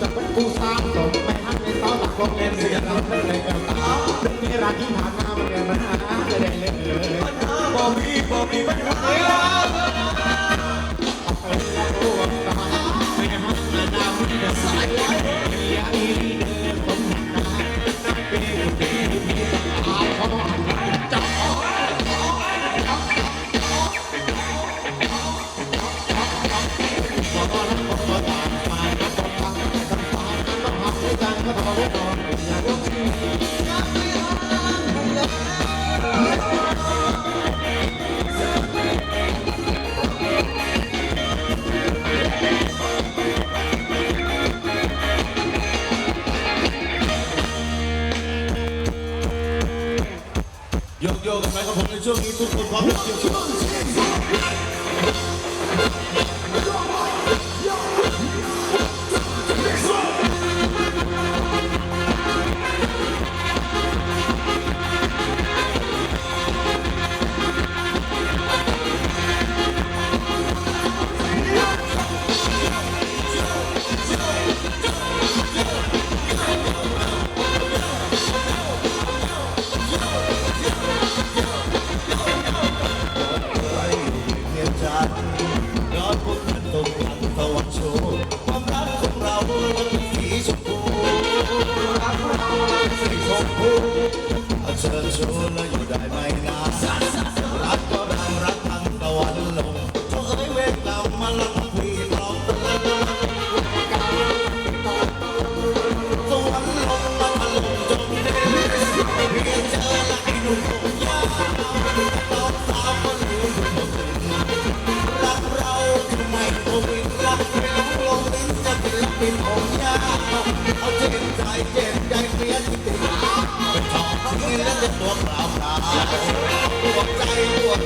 จะเป็นผู้สร้างตนไม่หักในเอหลักลงเอ็นเสีย 뛰어가 빨간 버을 저기 또또 밤에 뛰어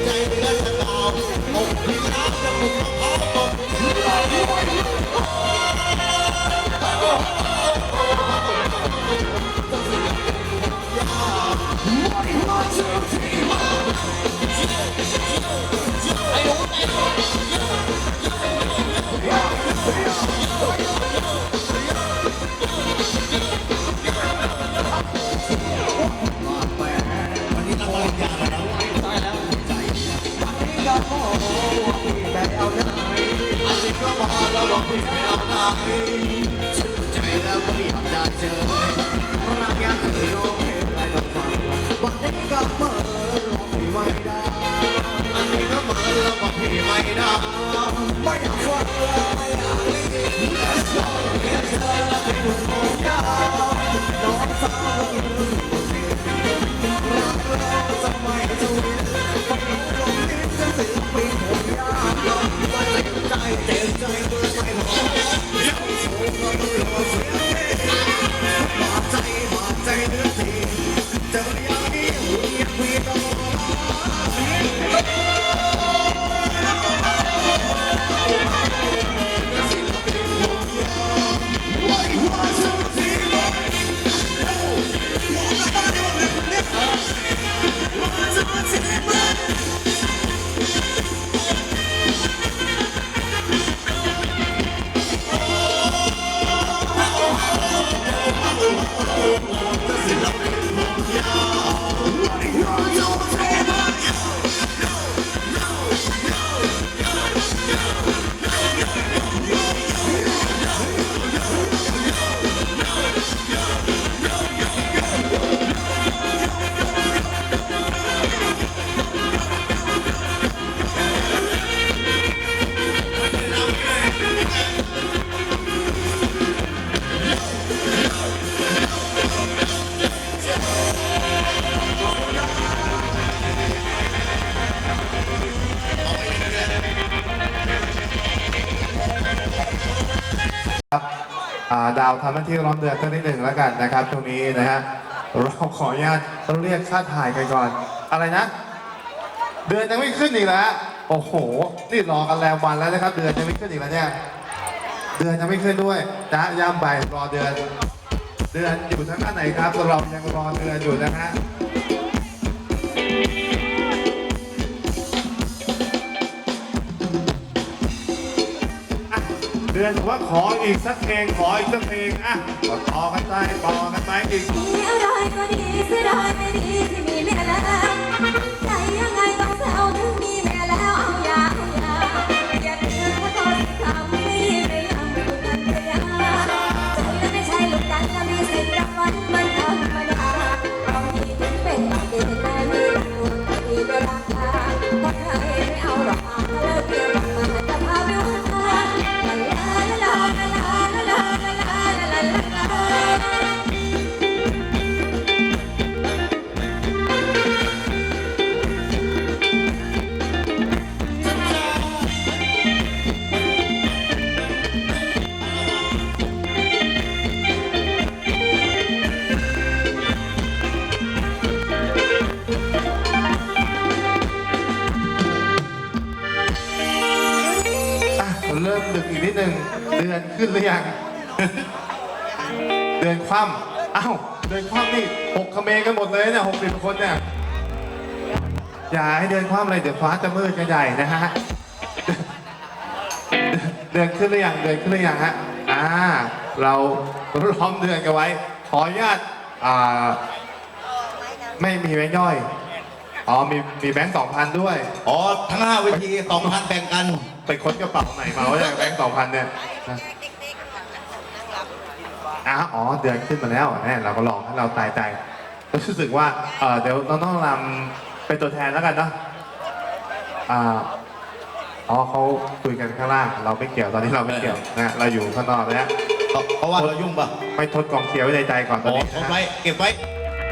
ใจเพื่อนสาวอกที่ ดาวทำหน้าที่ร้อนเดือนสักนิดหนึ่งแล้วกันนะครับตรงนี้นะฮะเราขออนุญาตเรียกค่าถ่ายกันก่อน อะไรนะ เดือนยังไม่ขึ้นอีกแล้วโอ้โห นี่รอกันแล้ววันแล้วนะครับ เดือนยังไม่ขึ้นอีกแล้วเนี่ยเดือนยังไม่ขึ้นด้วยนะย่ำไปรอเดือน เดือนอยู่ทางด้านไหนครับเรายังรอเดือนอยู่นะฮะ ดือนว่าขออีกสักเพลงขออีกสักเพลงอะต่อกันไปต่อกันไปอีกมีอะไรก็ดีเสียดายไม่ดี เริ่มดึกอีกนิดนึงเดือนขึ้นหรือยัง เดือนคว่ำอ้าวเดือนคว่ำนี่หกเขมรกันหมดเลยเนี่ยหกสิบคนเนี่ยอย่าให้เดือนคว่ำอะไรเดี๋ยวฟ้าจะมืดกันใหญ่นะฮะเดือนขึ้นหรือยังเดือนขึ้นหรือยังฮะอ่าเราล้อมเดือนกันไว้ ขออนุญาตอ่าไม่มีแบงค์ย่อย อ๋อมีมีแบงค์สองพันด้วย อ๋อ ทั้งห้าเวทีสองพันแบ่งกัน ไปค้นกระเป๋าไหนมาว่าอย่างแบงค์สองพันเนี่ยนะ อ้าวอ๋อเดือนขึ้นมาแล้วแน่เราก็ลองให้เราตายใจรู้สึกว่าเออเดี๋ยวเราต้องรำเป็นตัวแทนแล้วกันเนาะอ่าอ๋อเขาคุยกันข้างล่าง เราไม่เกี่ยวตอนนี้เราไม่เกี่ยวนะเราอยู่ข้างนอกแล้วเพราะว่าเรายุ่งป่ะไม่ทดกองเขียวไว้ในใจก่อนตอนอ๋อนี้ทดนะไว้เก็บไว้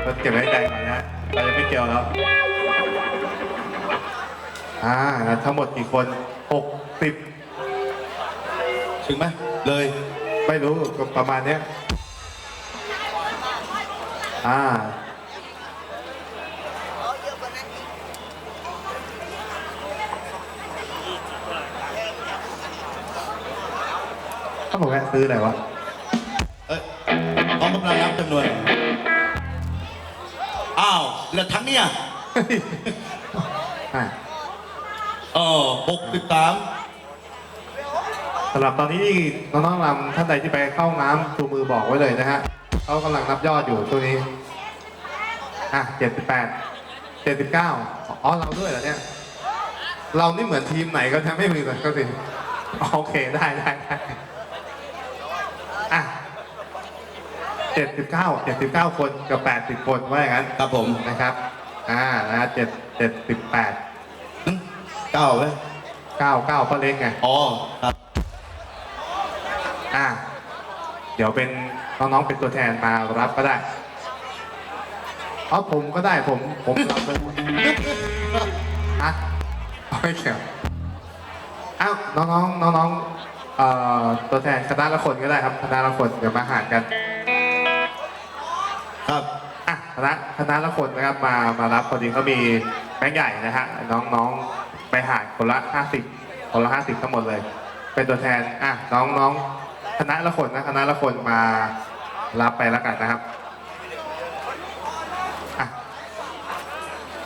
ทดเก็บไว้ในใจก่อนนะเรายังไม่เกี่ยวแล้วอ่าแล้วทั้งหมดกี่คนหกสิบถึงไหมเลยไม่รู้ก็ประมาณเนี้ย อ่าถ้าผมแวะซื้ออะไรวะ เอ้ยกองกำลังนับจำนวน อ้าวแล้วทั้งเนี่ยอ่าเออหกสิบสามสำหรับตอนนี้นี่น้องๆรำท่านใดที่ไปเข้าห้องน้ำชูมือบอกไว้เลยนะฮะ เขากำลังนับยอดอยู่ช่วงนี้ อะเจ็ดสิบแปดเจ็ดสิบเก้าอ๋อเราด้วยเหรอเนี่ย เรานี่เหมือนทีมไหนก็จะไม่มีแต่ก็สิโอเคได้ได้ได้อะเจ็ดสิบเก้าเจ็ดสิบเก้าคนกับแปดสิบคนว่าอย่างนั้นครับผมนะครับ อ่านะเจ็ดเจ็ดสิบแปดหึเก้าไหมเก้าเก้าก็เล็กไงอ๋อครับ อะ เดี๋ยวเป็นน้องๆเป็นตัวแทนมารับก็ได้อ๋อผมก็ได้ผมผมรับเลยอะไม่เกี่ยวอ้าวน้องๆน้องๆเอ่อตัวแทนคณะละคนก็ได้ครับคณะละคนเดี๋ยวมาหารกันครับอะคณะคณะละคนนะครับมามารับพอดีเขามีแบงค์ใหญ่นะฮะน้องๆไปหารคนละห้าสิบคนละห้าสิบทั้งหมดเลย เป็นตัวแทนอะน้องๆ คณะละคนนะคณะละคนมารับไปแล้วกันนะครับอ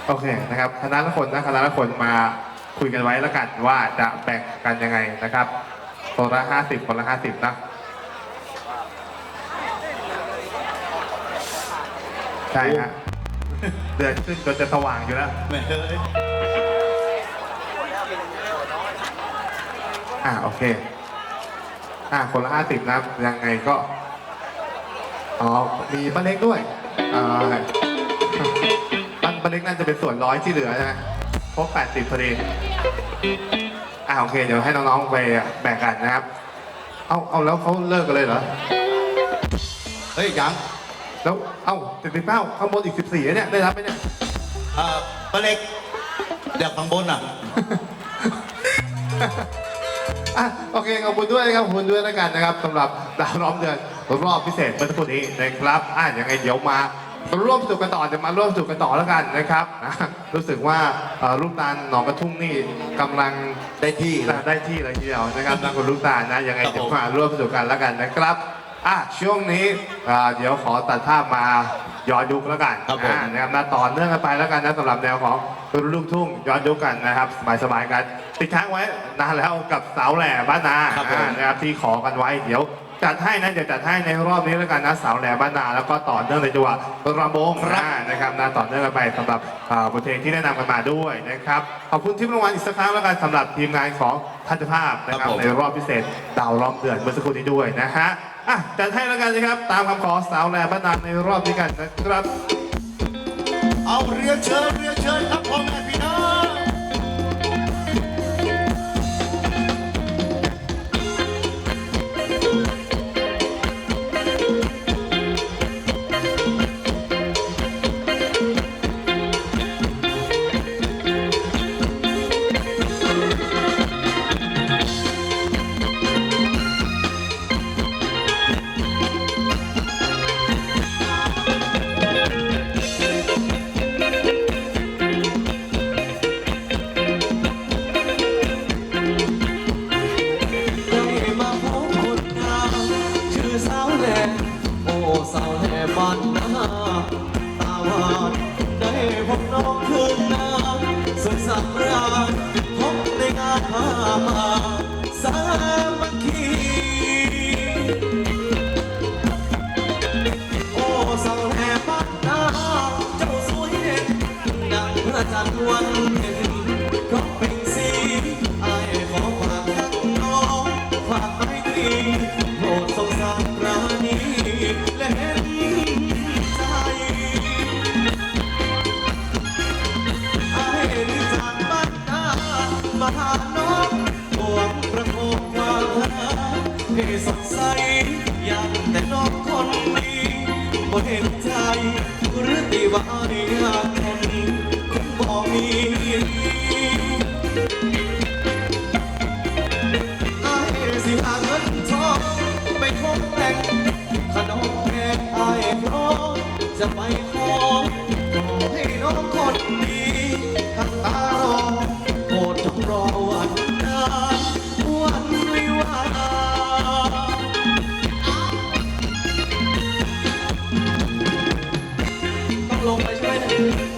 โอเคนะครับคณะละคนนะคณะละคนมาคุยกันไว้แล้วกันว่าจะแบ่งกันยังไงนะครับคนละห้าสิบคนละห้าสิบนะใช่ฮะเดือนขึ้นจนจะสว่างอยู่แล้วอ่าโอเค อ่าคนละห้าสิบนะยังไงก็ อ๋อ มีป้าเล็กด้วยอ่าป้าป้าเล็กน่าจะเป็นส่วนร้อยที่เหลือใช่ไหมครบแปดสิบพอดี อ่าโอเค เดี๋ยวให้น้องๆไปแบ่งกันนะครับ เอาเอาแล้วเขาเลิกกันเลยเหรอ เฮ้ยยังแล้ว เอ้าสิบเก้าข้างบนอีกสิบสี่เนี่ย ได้รับไหมเนี่ย เอ่อป้าเล็กเดี๋ยวข้างบนอะ อะโอเคขอบคุณด้วยนะครับขอบคุณด้วยแล้วกันนะครับสำหรับดาวล้อมเดือนรอบพิเศษเมื่อสักครู่นี้นะครับอะยังไงเดี๋ยวมาร่วมสนุกกันต่อจะมาร่วมสนุกกันต่อแล้วกันนะครับอะรู้สึกว่าเอ่อลูกตาลหนองกระทุ่มนี่กำลังได้ที่นะ ได้ที่เลยทีเดียวนะครับทางคุณลูกตาลนะยังไงครับผม เดี๋ยวมาร่วมสนุกกันแล้วกันนะครับอะช่วงนี้อะเดี๋ยวขอตัดภาพมา ย้อนยุคแล้วกันครับผม อ่านะครับมาต่อเนื่องกันไปแล้วกันนะสำหรับแนวของลูกทุ่งย้อนยุคกันนะครับสบายๆกันติดค้างไว้นานแล้วกับสาวแหล่บ้านนาครับผม อ่านะครับที่ขอกันไว้เดี๋ยวจัดให้นะเดี๋ยวจัดให้ในรอบนี้แล้วกันนะสาวแหล่บ้านนาแล้วก็ต่อเนื่องในจังหวะรำวงอ่านะครับนะต่อเนื่องกันไปสำหรับอ่าบทเพลงที่แนะนำกันมาด้วยนะครับขอบคุณที่รางวัลอีกสักครั้งแล้วกันสำหรับทีมงานของทัศภาพนะครับในรอบพิเศษดาวล้อมเดือนเมื่อสักครู่นี้ด้วยนะฮะ อะจัดให้แล้วกันนะครับ ตามคำขอสาวแหล่บ้านนาในรอบนี้กันนะครับ เอาเรียนเชิญเรียนเชิญครับพ่อแม่พี่ บ้านนาตาหวานได้พบน้องคืนนาสุดสำราญพบในงานพามาสาม ว่าเรียกคนคงบ่มีอายสิหาเงินทองไปคบแต่งขนมแพงอายพร้อมจะไปขอขอให้น้องคนดี ต้อ